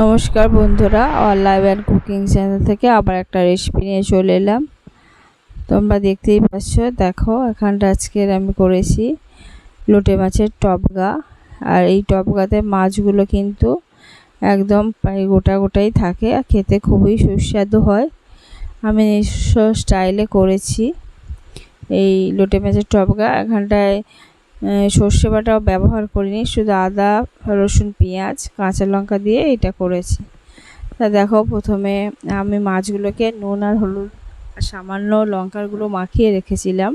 নমস্কার বন্ধুরা all live and cooking channel থেকে আবার একটা রেসিপি নিয়ে চলে এলাম। তোমরা দেখতেই পাচ্ছ, দেখো, এখানটা আজকের আমি করেছি লোটে মাছের টপগা আর এই টপগাতে মাছগুলো কিন্তু একদম প্রায় গোটা গোটাই থাকে, আর খেতে খুবই সুস্বাদু হয়। আমি নিজস্ব স্টাইলে করেছি এই লোটে মাছের টপগা এখানটায় সর্ষে বাটাও ব্যবহার করিনি, শুধু আদা, রসুন, পেঁয়াজ, কাঁচা লঙ্কা দিয়ে এটা করেছি। তা দেখো, প্রথমে আমি মাছগুলোকে নুন আর হলুদ সামান্য লঙ্কার গুঁড়ো মাখিয়ে রেখেছিলাম।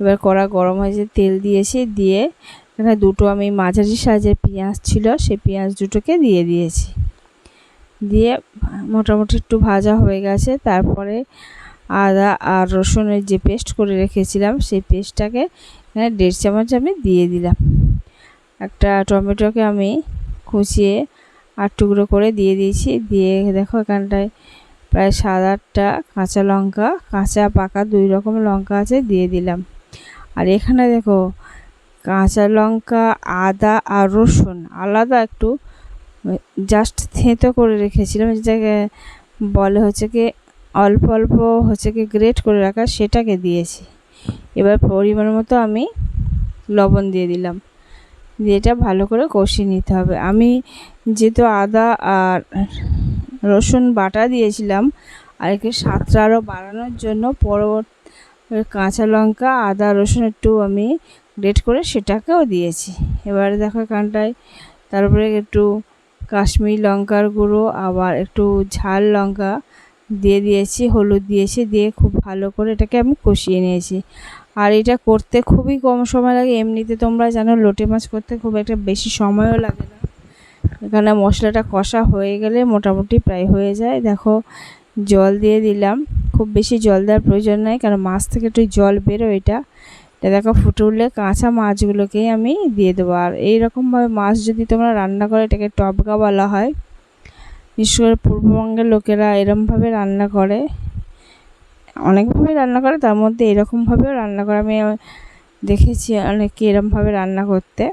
এবার কড়া গরম হয়েছে তেল দিয়েছি, দিয়ে এখানে দুটো আমি মাঝারি সাইজের পেঁয়াজ ছিল, সেই পেঁয়াজ দুটোকে দিয়ে দিয়েছি। দিয়ে মোটামুটি একটু ভাজা হয়ে গেছে, তারপরে আদা আর রসুনের যে পেস্ট করে রেখেছিলাম, সেই পেস্টটাকে এখানে দেড় চামচ আমি দিয়ে দিলাম। একটা টমেটোকে আমি কুচিয়ে আর টুকরো করে দিয়ে দিয়েছি। দিয়ে দেখো এখানটায় প্রায় সাত আটটা কাঁচা লঙ্কা, কাঁচা পাকা দুই রকম লঙ্কা আছে, দিয়ে দিলাম। আর এখানে দেখো কাঁচা লঙ্কা, আদা আর রসুন আলাদা একটু, জাস্ট থেঁতো করে রেখেছিলাম। যেটাকে বলে হচ্ছে কি অল্প অল্প হচ্ছে কি গ্রেট করে রাখা, সেটাকে দিয়েছি। এবার পরিমাণ মতো আমি লবণ দিয়ে দিলাম। দিয়ে এটা ভালো করে কষিয়ে নিতে হবে। আমি যেহেতু আদা আর রসুন বাটা দিয়েছিলাম, আর একে স্বাদটা আরও বাড়ানোর জন্য পরবর্তী, কাঁচা লঙ্কা, আদা, রসুন একটু আমি গ্রেট করে সেটাকেও দিয়েছি। এবারে দেখো কানটায় তারপরে একটু কাশ্মীরি লঙ্কার গুঁড়ো, আবার একটু ঝাল লঙ্কা দিয়ে দিয়েছি, হলুদ দিয়েছি, দিয়ে খুব ভালো করে এটাকে আমি কষিয়ে নিয়েছি। আর এটা করতে খুবই কম সময় লাগে, এমনিতে তোমরা জানো লোটে মাছ করতে খুব একটা বেশি সময়ও লাগে না। এখানে মশলাটা কষা হয়ে গেলে মোটামুটি প্রায় হয়ে যায়। দেখো, জল দিয়ে দিলাম। খুব বেশি জল দেওয়ার প্রয়োজন নাই, কারণ মাছ থেকে একটু জল বেরো এটা। এটা দেখো ফুটে উঠলে কাঁচা মাছগুলোকেই আমি দিয়ে দেবো। আর এইরকমভাবে মাছ যদি তোমরা রান্না করে, এটাকে টপকা বলা হয় বিশেষ করে পূর্ববঙ্গের লোকেরা এরমভাবে রান্না করে। অনেকভাবে রান্না করে, তার মধ্যে এরকমভাবেও রান্না করে। আমি দেখেছি অনেকে এরমভাবে রান্না করতে।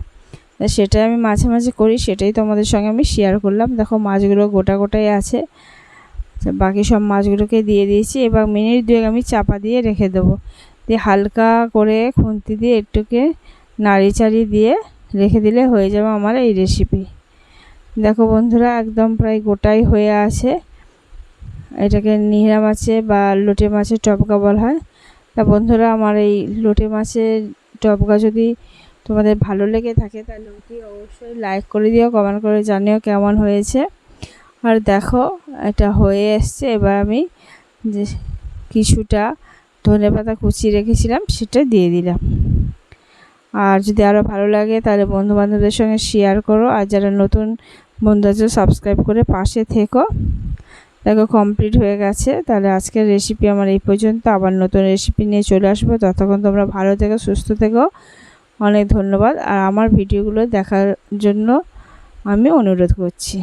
সেটাই আমি মাঝে মাঝে করি, সেটাই তোমাদের সঙ্গে আমি শেয়ার করলাম। দেখো মাছগুলো গোটা গোটাই আছে। বাকি সব মাছগুলোকে দিয়ে দিয়েছি। এবার মিনিট দুয়েক আমি চাপা দিয়ে রেখে দেবো। দিয়ে হালকা করে খুন্তি দিয়ে একটুকে নাড়ি চাড়ি দিয়ে রেখে দিলে হয়ে যাবে আমার এই রেসিপি দেখো বন্ধুরা, একদম প্রায় গোটাই হয়ে আছে। এটাকে নিহরা মাছে বা লোটে মাছের টপকা বলা হয়। তা বন্ধুরা, আমার এই লোটে মাছের টপকা যদি তোমাদের ভালো লেগে থাকে, তাহলে অতি অবশ্যই লাইক করে দিও কমেন্ট করে জানিও কেমন হয়েছে। আর দেখো, এটা হয়ে এসছে। এবার আমি যে কিছুটা ধনে পাতা কুচিয়ে রেখেছিলাম, সেটা দিয়ে দিলাম। আর যদি আরও ভালো লাগে, তাহলে বন্ধুবান্ধবদের সঙ্গে শেয়ার করো। আর যারা নতুন বন্ধু আছে সাবস্ক্রাইব করে পাশে থেকো। দেখো কমপ্লিট হয়ে গেছে। তাহলে আজকের রেসিপি আমার এই পর্যন্ত। আবার নতুন রেসিপি নিয়ে চলে আসব। ততক্ষণ তোমরা ভালো থেকো, সুস্থ থেকো। অনেক ধন্যবাদ। আর আমার ভিডিওগুলো দেখার জন্য আমি অনুরোধ করছি।